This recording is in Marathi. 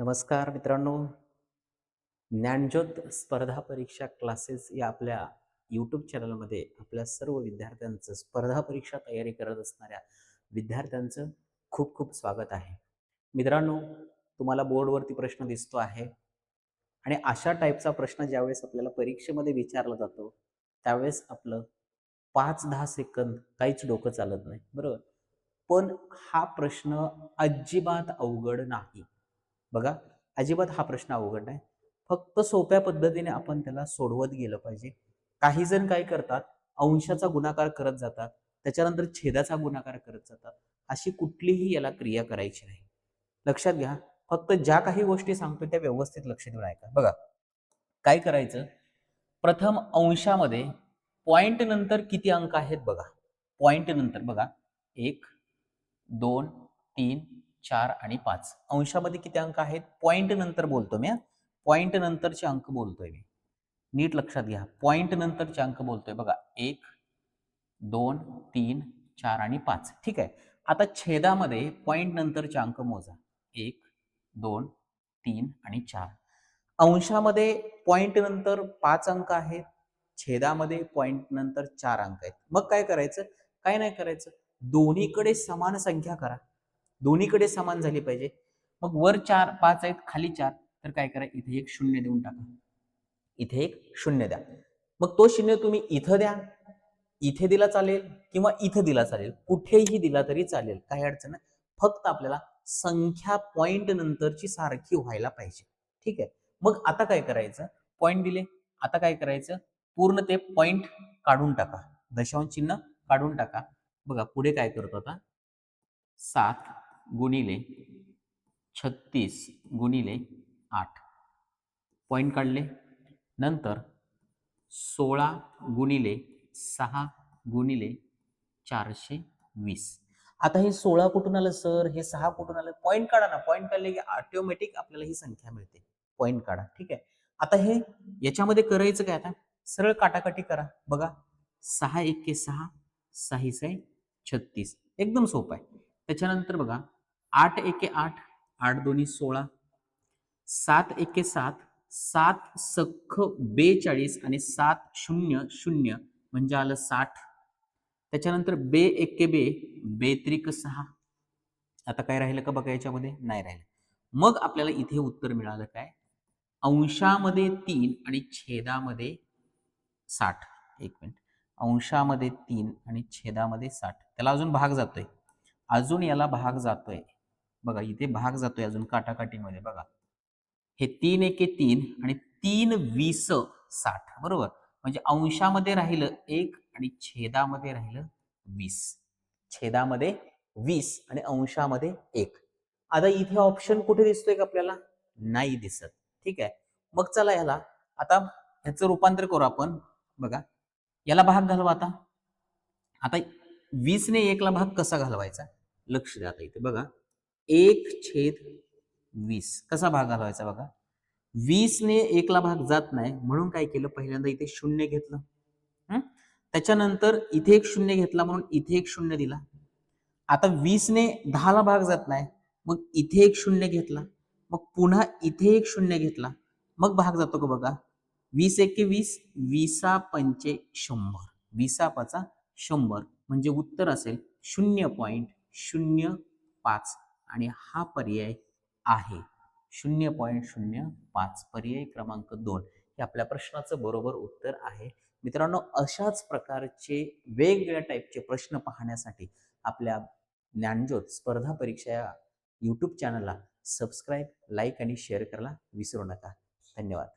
नमस्कार मित्रांनो. ज्ञानज्योत स्पर्धा परीक्षा क्लासेस या आपल्या यूट्यूब चॅनलमध्ये आपल्या सर्व विद्यार्थ्यांचं स्पर्धा परीक्षा तयारी करत असणाऱ्या विद्यार्थ्यांचं खूप खूप स्वागत आहे. मित्रांनो तुम्हाला बोर्डवरती प्रश्न दिसतो आहे. आणि अशा टाईपचा प्रश्न ज्यावेळेस आपल्याला परीक्षेमध्ये विचारला जातो त्यावेळेस आपलं पाच दहा सेकंद काहीच डोकं चालत नाही. बरोबर? पण हा प्रश्न अजिबात अवघड नाही. बघा अजिबात हा प्रश्न अवघड नाही. फक्त सोप्या पद्धतीने आपण त्याला सोडवत गेलं पाहिजे. काही जण काय करतात अंशाचा गुणाकार करत जातात त्याच्यानंतर छेदाचा गुणाकार करत जातात. अशी कुठलीही याला क्रिया करायची नाही. लक्षात घ्या फक्त ज्या काही गोष्टी सांगतो त्या व्यवस्थित लक्ष देऊन ऐका. बघा काय करायचं? प्रथम अंशामध्ये पॉइंट नंतर किती अंक आहेत बघा. पॉइंट नंतर बघा. एक दोन तीन चार आणि पाच. अंशामध्ये किती अंक आहेत? पॉइंट नंतर बोलतो मी पॉइंट नंतरचे अंक बोलतोय मी. नीट लक्षात घ्या. पॉइंट नंतरचे अंक बोलतोय बघा. एक दोन तीन चार आणि पाच. ठीक आहे? आता छेदामध्ये पॉइंट नंतरचे अंक मोजा. एक दोन तीन आणि चार. अंशामध्ये पॉइंट नंतर पाच अंक आहेत. छेदामध्ये पॉइंट नंतर चार अंक आहेत. मग काय करायचं? काय नाही करायचं? दोन्हीकडे समान संख्या करा. दोन्हीकडे समान झाली पाहिजे. मग वर चार पाच आहेत खाली चार तर काय करा इथे एक शून्य देऊन टाका. इथे एक शून्य द्या. मग तो शून्य तुम्ही इथं द्या. इथे दिला चालेल किंवा इथं दिला चालेल. कुठेही दिला तरी चालेल. काही अडचण नाही. फक्त आपल्याला संख्या पॉइंट नंतरची सारखी व्हायला पाहिजे. ठीक आहे? मग आता काय करायचं? पॉइंट दिले. आता काय करायचं? पूर्ण ते पॉइंट काढून टाका. दशांश चिन्ह काढून टाका. बघा पुढे काय करतो आता? सात. गुणिले छत्तीस गुणिले आठ. पॉईंट काढले. नंतर सोळा गुणिले सहा गुणिले चारशे वीस. आता हे सोळा कुठून आलं सर? हे सहा कुठून आलं? पॉईंट काढा ना. पॉईंट काढले की ऑटोमॅटिक आपल्याला ही संख्या मिळते. पॉईंट काढा. ठीक आहे? आता हे याच्यामध्ये करायचं काय आता? सरळ काटाकाटी करा. बघा. सहा एके सहा सहाशे आहे छत्तीस. एकदम सोपं आहे. त्याच्यानंतर बघा. आठ एके आठ आठ दोन्ही सोळा सात एके सात सात सख्ख बेचाळीस आणि सात शून्य शून्य म्हणजे आलं साठ. त्याच्यानंतर बे एके बे बेत्रिक सहा. आता काय राहिलं का बघा याच्यामध्ये? नाही राहिलं. मग आपल्याला इथे उत्तर मिळालं काय? अंशामध्ये तीन आणि छेदामध्ये साठ. एक मिनिट. अंशामध्ये तीन आणि छेदामध्ये साठ. त्याला अजून भाग जातोय. अजून याला भाग जातोय. बघा इथे भाग जातोय अजून काटाकाटीमध्ये बघा. हे तीन एके तीन आणि तीन वीस साठ बरोबर? म्हणजे अंशामध्ये राहिलं एक आणि छेदामध्ये राहिलं वीस. छेदामध्ये वीस आणि अंशामध्ये एक. आता इथे ऑप्शन कुठे दिसतोय का आपल्याला? नाही दिसत. ठीक आहे. मग चला ह्याला आता ह्याचं रूपांतर करू आपण. बघा याला भाग घालवा आता. आता वीसने एकला भाग कसा घालवायचा? लक्ष द्या आता इथे. बघा. एक छेद वीस. कसा भाग घालवायचा बघा? वीसने एकला भाग जात नाही. म्हणून काय केलं? पहिल्यांदा इथे शून्य घेतलं. त्याच्यानंतर इथे एक शून्य घेतला म्हणून इथे एक शून्य दिला. आता वीसने दहाला भाग जात नाही. मग इथे एक शून्य घेतला. मग पुन्हा इथे एक शून्य घेतला. मग भाग जातो का बघा? वीस एके वीस विसा पंचे शंभर. विसा पाचा शंभर. म्हणजे उत्तर असेल शून्य पॉईंट शून्य पाच. आणि हा पर्याय आहे. शून्य पॉईंट शून्य पाच पर्याय क्रमांक दोन हे आपल्या प्रश्नाचं बरोबर उत्तर आहे. मित्रांनो अशाच प्रकारचे वेगवेगळ्या टाईपचे प्रश्न पाहण्यासाठी आपल्या ज्ञानज्योत स्पर्धा परीक्षा या यूट्यूब चॅनलला सबस्क्राईब लाईक आणि शेअर करायला विसरू नका. धन्यवाद.